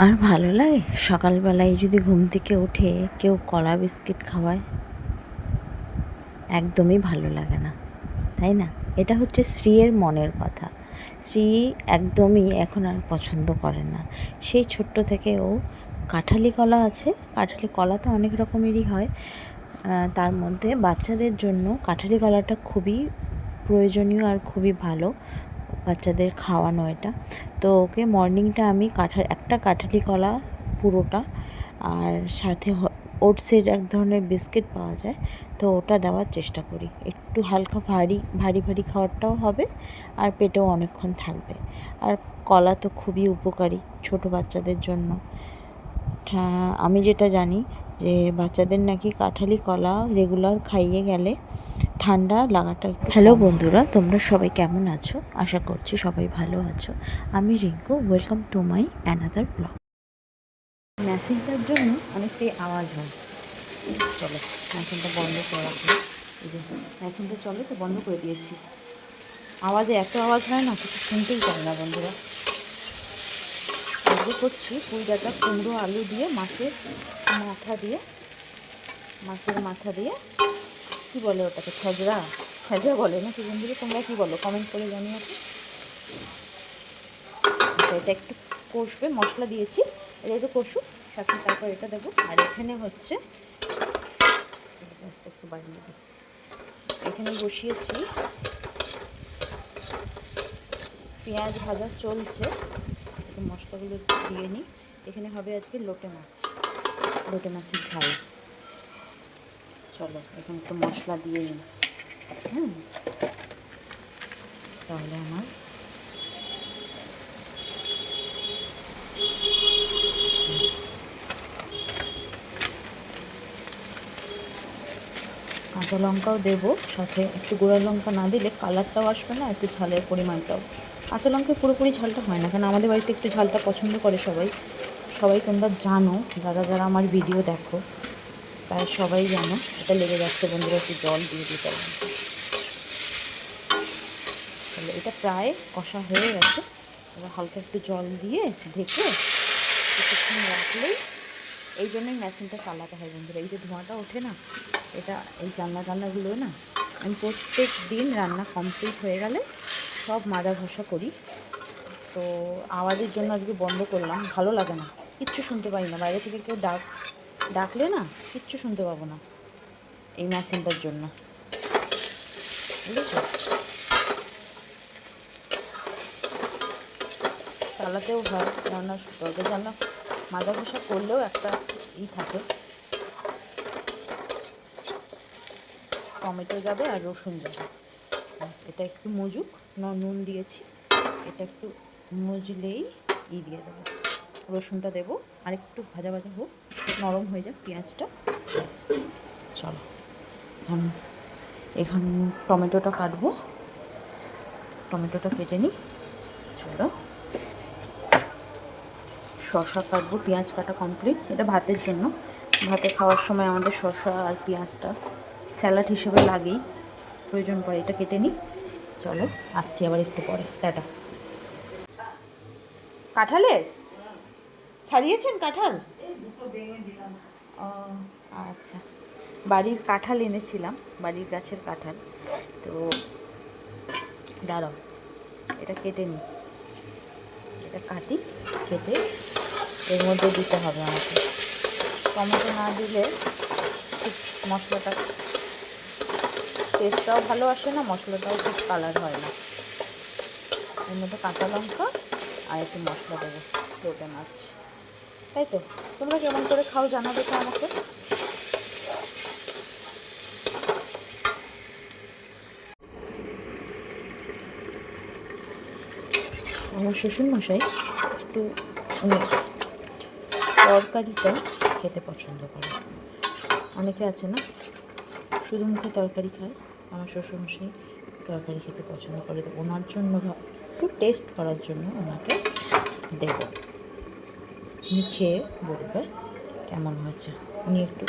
আর ভালো লাগে? সকালবেলায় যদি ঘুম থেকে উঠে কেউ কলা বিস্কিট খাওয়ায়, একদমই ভালো লাগে না, তাই না? এটা হচ্ছে শ্রীয়ের মনের কথা। স্ত্রী একদমই এখন আর পছন্দ করে না। সেই ছোট্ট থেকে ও কাঁঠালি কলা আছে। কাঁঠালি কলা তো অনেক রকমেরই হয়। তার মধ্যে বাচ্চাদের জন্য কাঁঠালি কলাটা খুবই প্রয়োজনীয় আর খুবই ভালো। বাচ্চাদের খাওয়ানো এটা। তো ওকে মর্নিংটা আমি কাঁঠাল একটা কাঁঠালি কলা পুরোটা আর সাথে ওটসের এক ধরনের বিস্কিট পাওয়া যায়। তো ওটা দেওয়ার চেষ্টা করি। একটু হালকা ভারী ভারী ভারী খাবারটাও হবে আর পেটেও অনেকক্ষণ থাকবে। আর কলা তো খুবই উপকারী ছোট বাচ্চাদের জন্য। আমি যেটা জানি যে বাচ্চাদের নাকি কাঁঠালি কলা রেগুলার খাইয়ে গেলে ঠান্ডা লাগাটা একটু হ্যালো বন্ধুরা তোমরা সবাই কেমন আছো? আশা করছি সবাই ভালো আছো। আমি Rinku welcome to my another blog মেশিনটার জন্য অনেকটাই আওয়াজ হয়। চলো মেশিনটা বন্ধ করে এই যে মেশিনটা চলে তো বন্ধ করে দিয়েছি। আওয়াজে এত আওয়াজ হয় না কিছু শুনতেই পাই না বন্ধুরা। আজকে করছি পুঁই ডাটা কুমড়ো আলু দিয়ে মাছের মাথা দিয়ে মাছের মাথা দিয়ে কি বলে ওটাকে? ছজরা ছজরা বলে না কি বন্ধুরা? তোমরা কি বলো? কমেন্ট করে জানিও এটা একটু কষবে, মশলা দিয়েছি। এটা একটু কষুক, সাথে তারপর এটা দেবো। আর এখানে হচ্ছে একটু বাড়িয়ে এখানে বসিয়েছি। পেঁয়াজ ভাজা চলছে। মশলাগুলো দিয়ে নিই। এখানে হবে আজকে লোটে মাছ। লোটে মাছের ঝাল। চলো, এখন একটু মশলা দিয়ে হুম। তাহলে আমার কাঁচা লঙ্কাও দেবো, সাথে একটু গুঁড়া লঙ্কা না দিলে কালারটাও আসবে না, একটু ঝালের পরিমাণটাও। কাঁচা লঙ্কা পুরোপুরি ঝালটা হয় না, কারণ আমাদের বাড়িতে একটু ঝালটা পছন্দ করে সবাই। সবাই তোমরা জানো, যারা যারা আমার ভিডিও দেখো তাই সবাই জানো, এটা লেগে যাচ্ছে বন্ধুরা, একটু জল দিয়ে দিতে হবে। তাহলে এটা প্রায় কষা হয়ে গেছে। এবার হালকা একটু জল দিয়ে ঢেকে কিছুক্ষণ রাখলেই এই জন্যই মেশিনটা চালাতে হয় বন্ধুরা। এই যে ধোঁয়াটা ওঠে না, এটা এই জানলা জানলাগুলো না, আমি প্রত্যেক দিন রান্না কমপ্লিট হয়ে গেলে সব মাজা ঘষা করি। তো আওয়াজের জন্য আজকে বন্ধ করলাম, ভালো লাগে না, কিচ্ছু শুনতে পাই না, বাইরে থেকে কেউ ডাক ডাকলে না কিচ্ছু শুনতে পাবো না। এই মেশিনটার জন্য। বুঝেছ? চালাতেও হয় রান্না দরজা জানলা মাজা ঘষা করলেও একটা ই থাকে। টমেটো যাবে আর রসুন যাবে। এটা একটু মজুক নুন দিয়েছি, এটা একটু মজলেই ই দিয়ে দেবো। রসুনটা দেবো, আর একটু ভাজা ভাজা হোক নরম হয়ে যাক পেঁয়াজটা। ব্যাস, চলো। এখন এখান টমেটোটা কাটবো। টমেটোটা কেটে নিই। চলো। শসা কাটবো, পেঁয়াজ কাটা কমপ্লিট এটা ভাতের জন্য। ভাতে খাওয়ার সময় আমাদের শসা আর পেঁয়াজটা স্যালাড হিসেবে লাগেই। প্রয়োজন পড়ে এটা কেটে নিই। চলো, আসছি আবার একটু পরে। টাটা। কাঁঠালের? ছাড়িয়েছেন কাঁঠাল? ও আচ্ছা। বাড়ির কাঁঠাল এনেছিলাম বাড়ির গাছের কাঁঠাল। তো দাঁড়াও এটা কেটে নিই। এটা কাটি কেটে এর মধ্যে দিতে হবে আমাকে। টমেটো না দিলে ঠিক মশলাটা টেস্টটাও ভালো আসে না মশলাটাও ঠিক কালার হয় না। এর মধ্যে কাঁচা লঙ্কা আর একটু মশলা দেবো লোটে মাছ। তাই তো? তোমরা কেমন করে খাও জানাবে তো আমাকে? আমার শ্বশুরমশাই একটু উনি তরকারিটা খেতে পছন্দ করে। অনেকে আছে না, শুধু মুখে তরকারি খায়, আমার শ্বশুরমশাই তরকারি খেতে পছন্দ করে, তো ওনার জন্য একটু টেস্ট করার জন্য ওনাকে দেব। উনি খেয়ে বলবে কেমন হয়েছে? উনি একটু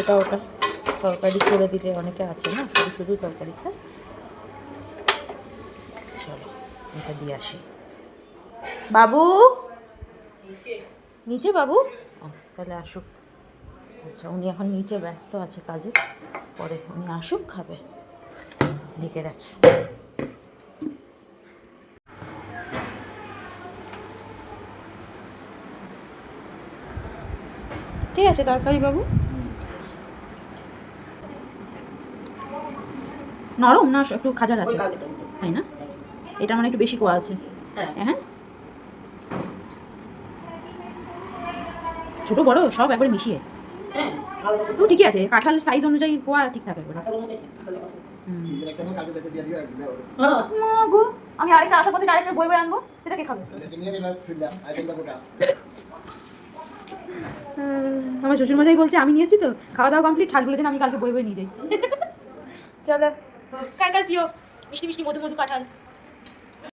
এটা ওটা তরকারি করে দিলে অনেকে আছে না শুধু শুধু তরকারি খায়। চলো এটা দিয়ে আসি। বাবু? নিচে। বাবু? তাহলে আসুক। আচ্ছা উনি এখন নিচে ব্যস্ত আছে কাজে পরে উনি আসুক খাবে। ডেকে রাখি। ঠিক আছে তরকারি বাবু। নরম? না একটু খাজার আছে। তাই না? এটা মানে একটু বেশি কোয়া আছে। হ্যাঁ। হ্যাঁ ছোট বড় সব একবারে মিশিয়ে। হ্যাঁ তো ঠিকই আছে। কাঁঠাল সাইজ অনুযায়ী কোয়া ঠিক হ্যাঁ গো আমি আরেকটা আশা করতে আরেকটা বই বই আনব সেটা কে খাবে? আমার শ্বশুর মশাই বলছে আমি নিয়েছি এসেছি তো? খাওয়া দাওয়া কমপ্লিট ঠাল বলেছেন আমি কালকে বই বই নিয়ে যাই। চলো। কার কার প্রিয়? মিষ্টি মিষ্টি মধু মধু কাঁঠাল।